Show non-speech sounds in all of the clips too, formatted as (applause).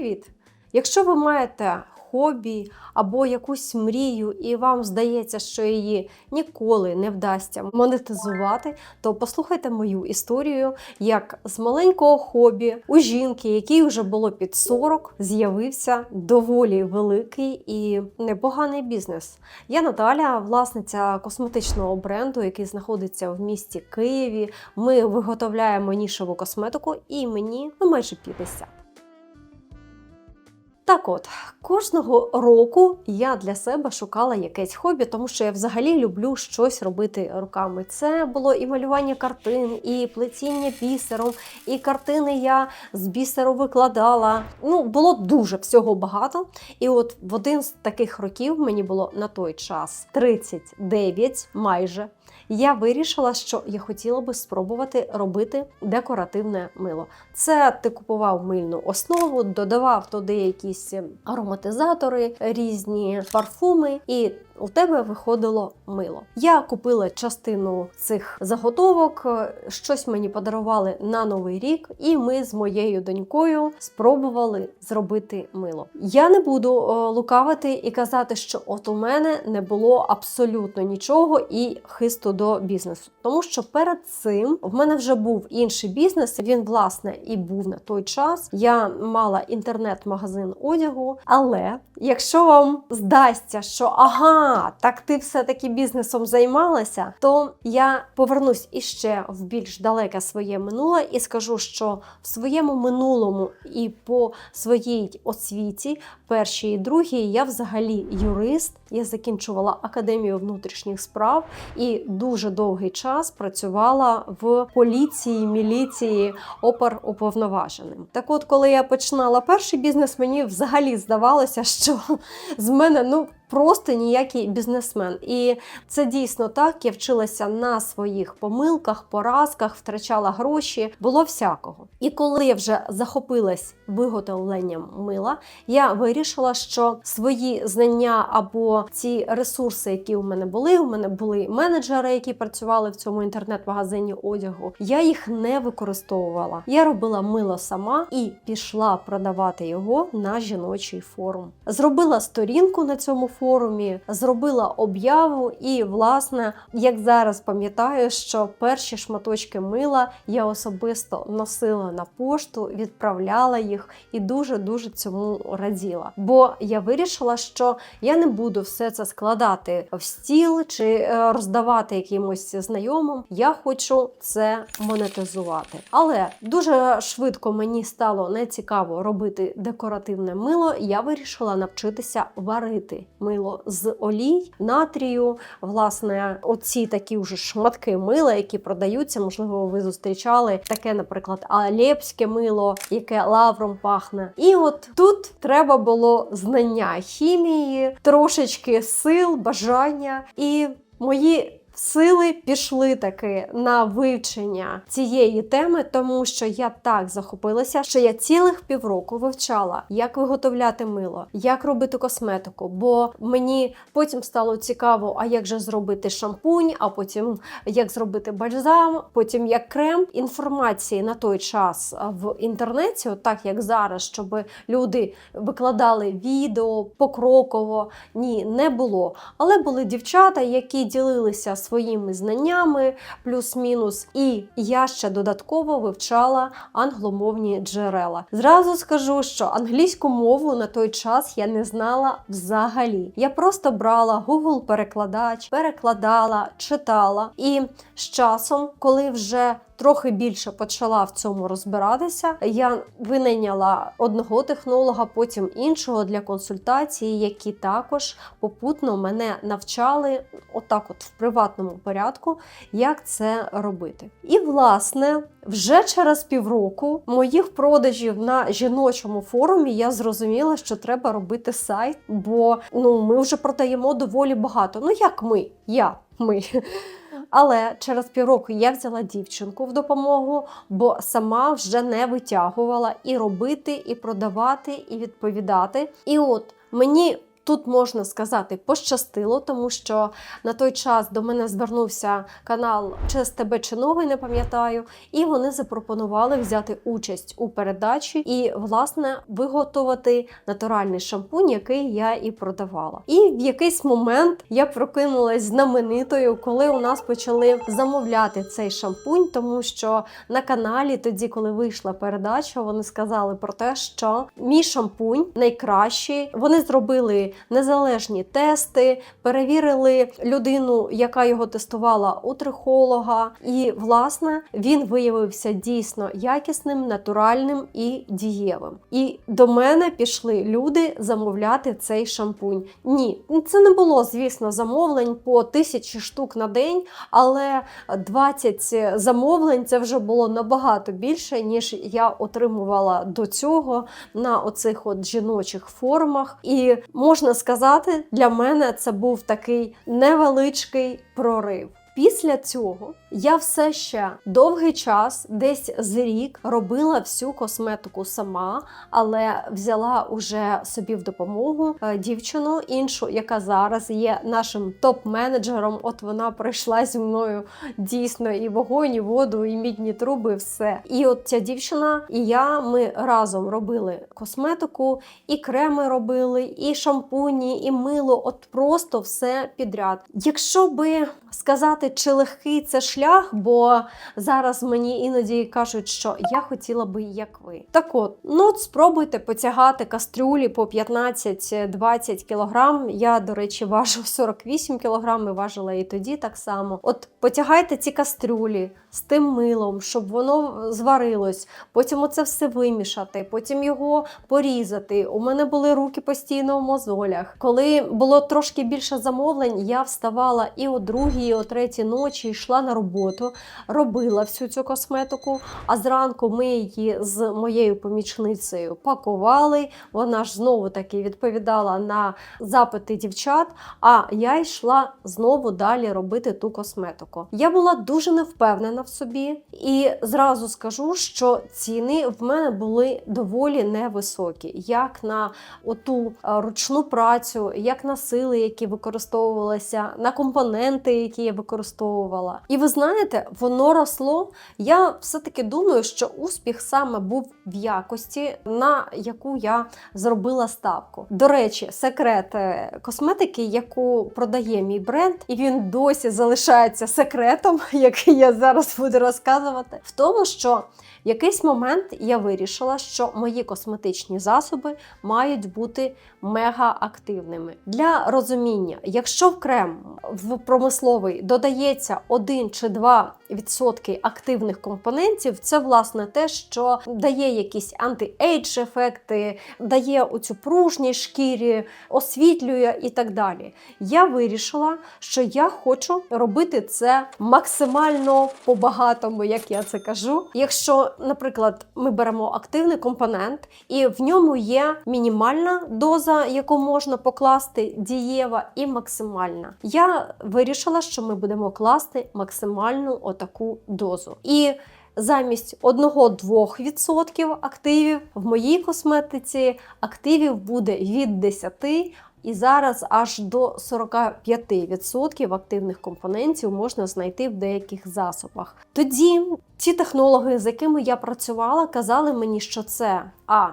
Привіт! Якщо ви маєте хобі або якусь мрію, і вам здається, що її ніколи не вдасться монетизувати, то послухайте мою історію, як з маленького хобі у жінки, якій вже було під 40, з'явився доволі великий і непоганий бізнес. Я Наталя, власниця косметичного бренду, який знаходиться в місті Києві. Ми виготовляємо нішеву косметику, і мені ну, майже 50. Так от, кожного року я для себе шукала якесь хобі, тому що я взагалі люблю щось робити руками. Це було і малювання картин, і плетіння бісером, і картини я з бісеру викладала. Ну, було дуже всього багато. І от в один з таких років мені було на той час 39 майже. Я вирішила, що я хотіла би спробувати робити декоративне мило. Це ти купував мильну основу, додавав туди якісь ароматизатори, різні парфуми, і у тебе виходило мило. Я купила частину цих заготовок, щось мені подарували на новий рік, і ми з моєю донькою спробували зробити мило. Я не буду лукавити і казати, що от у мене не було абсолютно нічого і хисту до бізнесу, тому що перед цим в мене вже був інший бізнес. Він власне і був на той час. Я мала інтернет-магазин одягу, але якщо вам здасться, що ага, так ти все-таки бізнесом займалася, то я повернусь іще в більш далеке своє минуле і скажу, що в своєму минулому і по своїй освіті, першій і другій, я взагалі юрист. Я закінчувала академію внутрішніх справ і дуже довгий час працювала в поліції, міліції, опер уповноваженим. Так от, коли я починала перший бізнес, мені взагалі здавалося, що з мене ну. Просто ніякий бізнесмен. І це дійсно так. Я вчилася на своїх помилках, поразках, втрачала гроші, було всякого. І коли я вже захопилась виготовленням мила, я вирішила, що свої знання або ці ресурси, які у мене були, у мене були менеджери, які працювали в цьому інтернет-магазині одягу. Я їх не використовувала. Я робила мило сама і пішла продавати його на жіночий форум. Зробила сторінку на цьому форумі, зробила об'яву, і, власне, як зараз пам'ятаю, що перші шматочки мила я особисто носила на пошту, відправляла їх і дуже-дуже цьому раділа. Бо я вирішила, що я не буду все це складати в стіл чи е, роздавати якимось знайомим. Я хочу це монетизувати. Але дуже швидко мені стало нецікаво робити декоративне мило. Я вирішила навчитися варити мило з олій, натрію. Власне, оці такі вже шматки мила, які продаються. Можливо, ви зустрічали таке, наприклад, алепське мило, яке лавром пахне. І от тут треба було знання хімії, трошечки сил, бажання і мої. Сили пішли таки на вивчення цієї теми, тому що я так захопилася, що я цілих півроку вивчала, як виготовляти мило, як робити косметику. Бо мені потім стало цікаво, а як же зробити шампунь, а потім як зробити бальзам, потім як крем. Інформації на той час в інтернеті, так як зараз, щоб люди викладали відео покроково, ні, не було. Але були дівчата, які ділилися своїми знаннями, плюс-мінус. І я ще додатково вивчала англомовні джерела. Зразу скажу, що англійську мову на той час я не знала взагалі. Я просто брала Google перекладач, перекладала, читала. І з часом, коли вже Трохи більше почала в цьому розбиратися. Я винайняла одного технолога, потім іншого для консультації, які також попутно мене навчали, отак, от в приватному порядку, як це робити. І, власне, вже через півроку моїх продажів на жіночому форумі я зрозуміла, що треба робити сайт, бо ну ми вже продаємо доволі багато. Ну як ми? Я ми. Але через півроку я взяла дівчинку в допомогу, бо сама вже не витягувала і робити, і продавати, і відповідати. І от мені Тут можна сказати пощастило, тому що на той час до мене звернувся канал «Честь тебе чи новий, не пам'ятаю, і вони запропонували взяти участь у передачі і, власне, виготовити натуральний шампунь, який я і продавала. І в якийсь момент я прокинулась знаменитою, коли у нас почали замовляти цей шампунь, тому що на каналі, тоді, коли вийшла передача, вони сказали про те, що мій шампунь найкращий. Вони зробили незалежні тести, перевірили людину, яка його тестувала у трихолога. І, власне, він виявився дійсно якісним, натуральним і дієвим. І до мене пішли люди замовляти цей шампунь. Ні, це не було, звісно, замовлень по тисячі штук на день, але 20 замовлень це вже було набагато більше, ніж я отримувала до цього на оцих от жіночих форумах. І можна сказати, для мене це був такий невеличкий прорив. Після цього я все ще довгий час, десь з рік, робила всю косметику сама, але взяла уже собі в допомогу е, дівчину іншу, яка зараз є нашим топ-менеджером. От вона пройшла зі мною дійсно і вогонь, і воду, і мідні труби, все. І от ця дівчина і я ми разом робили косметику, і креми робили, і шампуні, і мило. От просто все підряд. Якщо би сказати, чи легкий це шлях, бо зараз мені іноді кажуть, що я хотіла би як ви. Так от, ну от спробуйте потягати кастрюлі по 15-20 кілограм. Я, до речі, важу 48 кілограм, і важила і тоді так само. От потягайте ці кастрюлі з тим милом, щоб воно зварилось, потім оце все вимішати, потім його порізати. У мене були руки постійно в мозолях. Коли було трошки більше замовлень, я вставала і о другій, і о третій ночі йшла на роботу, робила всю цю косметику. А зранку ми її з моєю помічницею пакували. Вона ж знову таки відповідала на запити дівчат. А я йшла знову далі робити ту косметику. Я була дуже невпевнена в собі, і зразу скажу, що ціни в мене були доволі невисокі, як на оту е, ручну працю, як на сили, які використовувалися, на компоненти, які я використовувала. І ви знаєте, воно росло. Я все-таки думаю, що успіх саме був в якості, на яку я зробила ставку. До речі, секрет е, косметики, яку продає мій бренд, і він досі залишається секретом, (laughs) який я зараз буду розказувати, в тому, що в якийсь момент я вирішила, що мої косметичні засоби мають бути мега активними. Для розуміння, якщо в крем в промисловий додається 1 чи 2 відсотки активних компонентів, це власне те, що дає якісь анти-ейдж ефекти, дає оцю пружність шкірі, освітлює і так далі. Я вирішила, що я хочу робити це максимально по-багатому, як я це кажу. Якщо, наприклад, ми беремо активний компонент, і в ньому є мінімальна доза, яку можна покласти, дієва, і максимальна. Я вирішила, що ми будемо класти максимальну отаку дозу. І Замість 1-2% активів в моїй косметиці активів буде від 10 і зараз аж до 45% активних компонентів можна знайти в деяких засобах. Тоді ті технологи, з якими я працювала, казали мені, що це а.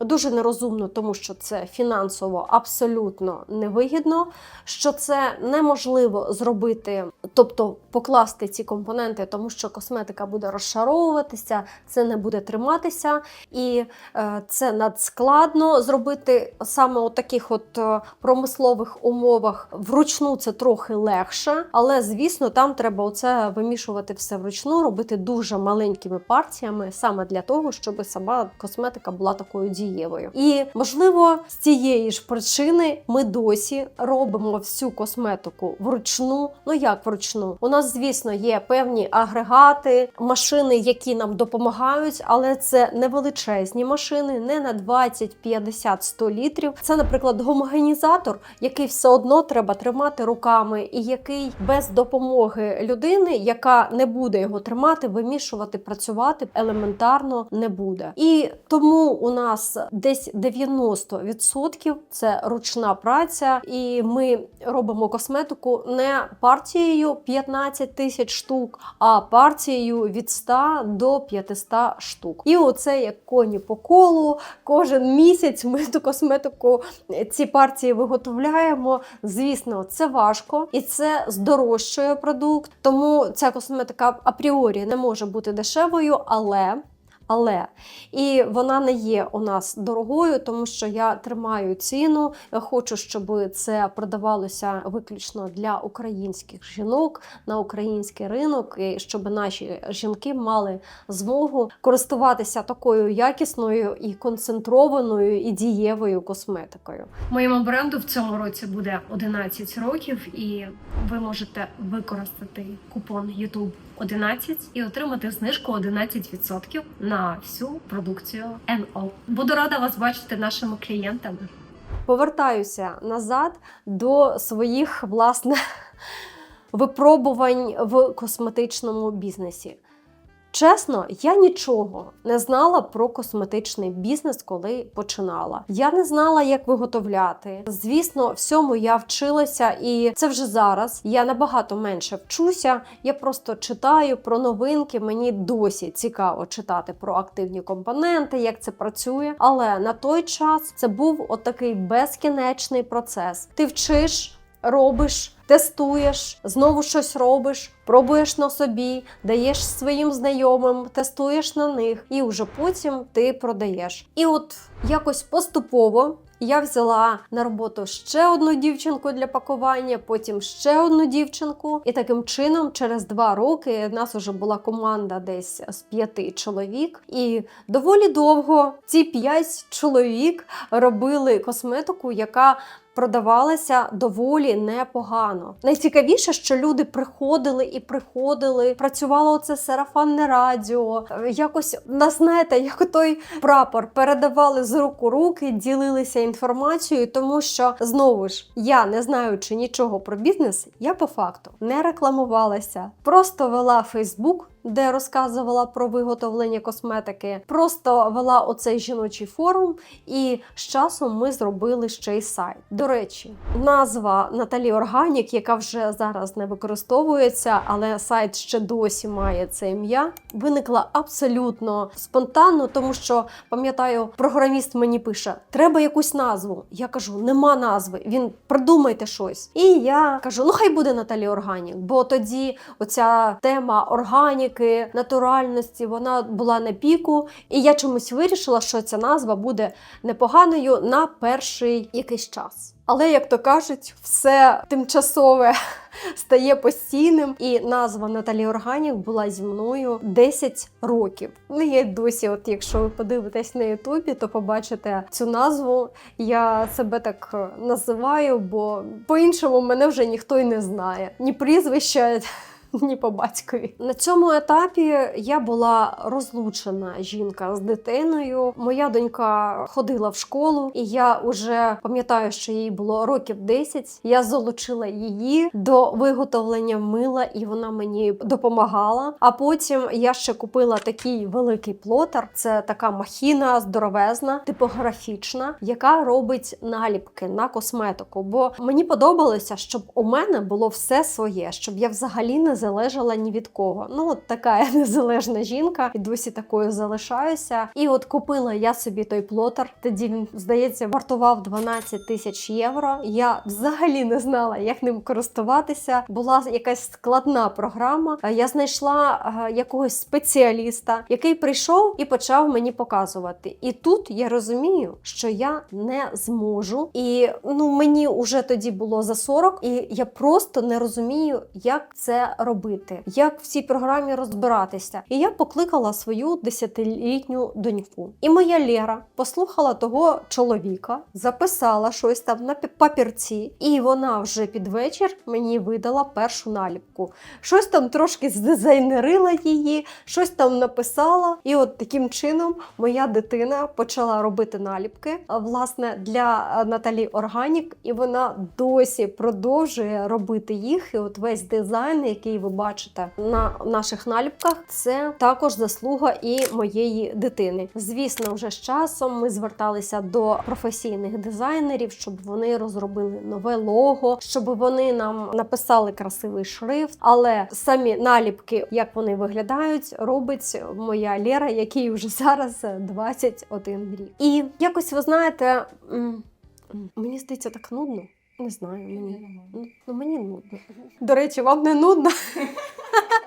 Дуже нерозумно, тому що це фінансово абсолютно невигідно, що це неможливо зробити, тобто покласти ці компоненти, тому що косметика буде розшаровуватися, це не буде триматися, і е, це надскладно зробити саме у таких от е, промислових умовах. Вручну це трохи легше, але звісно, там треба оце вимішувати все вручну, робити дуже маленькими партіями, саме для того, щоб сама косметика була такою дією дієвою. І можливо, з цієї ж причини ми досі робимо всю косметику вручну. Ну як вручну? У нас, звісно, є певні агрегати, машини, які нам допомагають, але це не величезні машини, не на 20, 50, 100 літрів. Це, наприклад, гомогенізатор, який все одно треба тримати руками, і який без допомоги людини, яка не буде його тримати, вимішувати, працювати елементарно не буде. І тому у нас десь 90% це ручна праця, і ми робимо косметику не партією 15 тисяч штук, а партією від 100 до 500 штук. І оце як коні по колу. Кожен місяць ми ту косметику ці партії виготовляємо. Звісно, це важко і це здорожчує продукт. Тому ця косметика апріорі не може бути дешевою, але. Але і вона не є у нас дорогою, тому що я тримаю ціну. Я хочу, щоб це продавалося виключно для українських жінок на український ринок, і щоб наші жінки мали змогу користуватися такою якісною і концентрованою і дієвою косметикою. Моєму бренду в цьому році буде 11 років, і ви можете використати купон YouTube 11 і отримати знижку 11% на всю продукцію НО. Буду рада вас бачити нашими клієнтами. Повертаюся назад до своїх власне (laughs) випробувань в косметичному бізнесі. Чесно, я нічого не знала про косметичний бізнес, коли починала. Я не знала, як виготовляти. Звісно, всьому я вчилася, і це вже зараз. Я набагато менше вчуся. Я просто читаю про новинки. Мені досі цікаво читати про активні компоненти, як це працює. Але на той час це був отакий безкінечний процес. Ти вчиш. Робиш, тестуєш, знову щось робиш, пробуєш на собі, даєш своїм знайомим, тестуєш на них, і вже потім ти продаєш. І от якось поступово. Я взяла на роботу ще одну дівчинку для пакування, потім ще одну дівчинку. І таким чином, через два роки, в нас вже була команда десь з п'яти чоловік. І доволі довго ці п'ять чоловік робили косметику, яка продавалася доволі непогано. Найцікавіше, що люди приходили і приходили, працювало це сарафанне радіо. Якось нас знаєте, як той прапор передавали з рук у руки, ділилися інформацією, тому що знову ж я не знаючи нічого про бізнес, я по факту не рекламувалася, просто вела Фейсбук. Де розказувала про виготовлення косметики, просто вела оцей жіночий форум, і з часом ми зробили ще й сайт. До речі, назва Наталі Органік, яка вже зараз не використовується, але сайт ще досі має це ім'я, виникла абсолютно спонтанно, тому що пам'ятаю, програміст мені пише: треба якусь назву. Я кажу, нема назви. Він придумайте щось. І я кажу: ну хай буде Наталі Органік, бо тоді оця тема органік натуральності, вона була на піку, і я чомусь вирішила, що ця назва буде непоганою на перший якийсь час. Але, як то кажуть, все тимчасове (laughs) стає постійним, і назва Наталі Органік була зі мною 10 років. Ну, я досі, от якщо ви подивитесь на Ютубі, то побачите цю назву. Я себе так е, називаю, бо по-іншому мене вже ніхто й не знає. Ні прізвища. Ні по батькові на цьому етапі я була розлучена жінка з дитиною. Моя донька ходила в школу, і я вже пам'ятаю, що їй було років 10. Я залучила її до виготовлення мила, і вона мені допомагала. А потім я ще купила такий великий плотер. Це така махіна здоровезна, типографічна, яка робить наліпки на косметику. Бо мені подобалося, щоб у мене було все своє, щоб я взагалі не залежала ні від кого. Ну, от така я (laughs) незалежна жінка, і досі такою залишаюся. І от купила я собі той плотер. Тоді він, здається, вартував 12 тисяч євро. Я взагалі не знала, як ним користуватися. Була якась складна програма. Я знайшла е, якогось спеціаліста, який прийшов і почав мені показувати. І тут я розумію, що я не зможу. І ну мені вже тоді було за 40, і я просто не розумію, як це робити, як в цій програмі розбиратися. І я покликала свою десятилітню доньку. І моя Лера послухала того чоловіка, записала щось там на папірці, і вона вже під вечір мені видала першу наліпку. Щось там трошки здизайнерила її, щось там написала. І от таким чином моя дитина почала робити наліпки власне для Наталі Органік, і вона досі продовжує робити їх. І от весь дизайн, який який ви бачите на наших наліпках, це також заслуга і моєї дитини. Звісно, вже з часом ми зверталися до професійних дизайнерів, щоб вони розробили нове лого, щоб вони нам написали красивий шрифт. Але самі наліпки, як вони виглядають, робить моя Лера, якій вже зараз 21 рік. І якось ви знаєте, мені здається, так нудно. Не знаю, мені. Ну, мені нудно. До речі, вам не нудно? (laughs)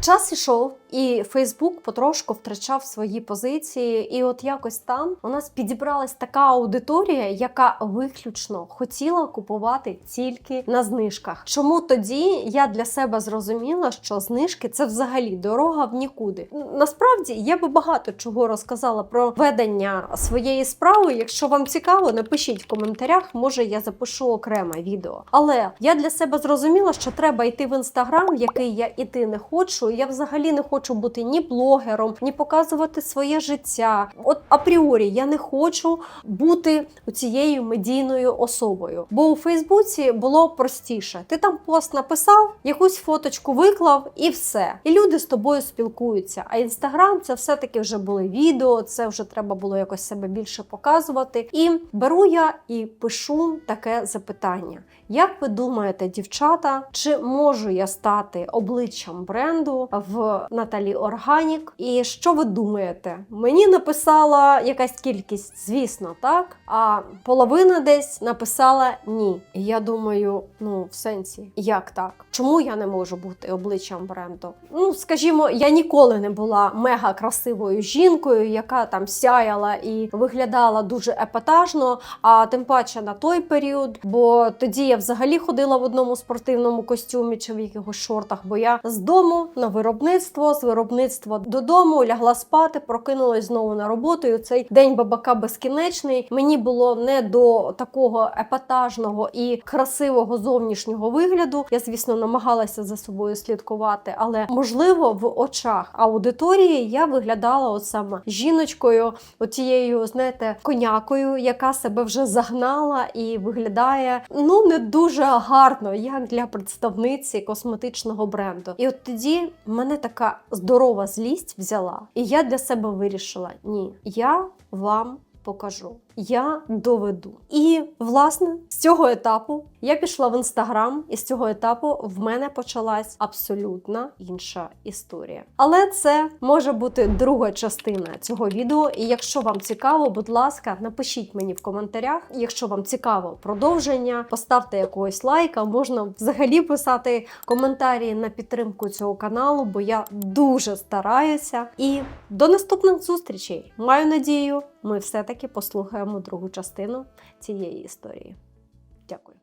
Час ішов, і Фейсбук потрошку втрачав свої позиції. І от якось там у нас підібралась така аудиторія, яка виключно хотіла купувати тільки на знижках. Чому тоді я для себе зрозуміла, що знижки це взагалі дорога в нікуди. Насправді я би багато чого розказала про ведення своєї справи. Якщо вам цікаво, напишіть в коментарях, може я запишу окреме відео. Але я для себе зрозуміла, що треба йти в інстаграм, який я іти не хочу. Я взагалі не хочу бути ні блогером, ні показувати своє життя. От апріорі я не хочу бути цією медійною особою. Бо у Фейсбуці було простіше. Ти там пост написав, якусь фоточку виклав і все. І люди з тобою спілкуються. А інстаграм це все-таки вже були відео, це вже треба було якось себе більше показувати. І беру я і пишу таке запитання: як ви думаєте, дівчата, чи можу я стати обличчям бренду в Наталі Органік? І що ви думаєте? Мені написала якась кількість, звісно, так. А половина десь написала ні. І я думаю, ну в сенсі, як так? Чому я не можу бути обличчям бренду? Ну, скажімо, я ніколи не була мега красивою жінкою, яка там сяяла і виглядала дуже епатажно. А тим паче на той період, бо тоді я взагалі ходила в одному спортивному костюмі чи в якихось шортах, бо я з дому на виробництво, з виробництва додому лягла спати, прокинулась знову на роботу. І цей день бабака безкінечний. Мені було не до такого епатажного і красивого зовнішнього вигляду. Я, звісно, намагалася за собою слідкувати, але можливо в очах аудиторії я виглядала от саме жіночкою, отією, знаєте, конякою, яка себе вже загнала і виглядає ну не дуже гарно, як для представниці косметичного бренду. І от тоді мене така здорова злість взяла, і я для себе вирішила: ні, я вам покажу. Я доведу. І власне з цього етапу я пішла в інстаграм, і з цього етапу в мене почалась абсолютно інша історія. Але це може бути друга частина цього відео. І якщо вам цікаво, будь ласка, напишіть мені в коментарях. Якщо вам цікаво продовження, поставте якогось лайка. Можна взагалі писати коментарі на підтримку цього каналу, бо я дуже стараюся. І до наступних зустрічей. Маю надію, ми все-таки послухаємо другу частину цієї історії. Дякую.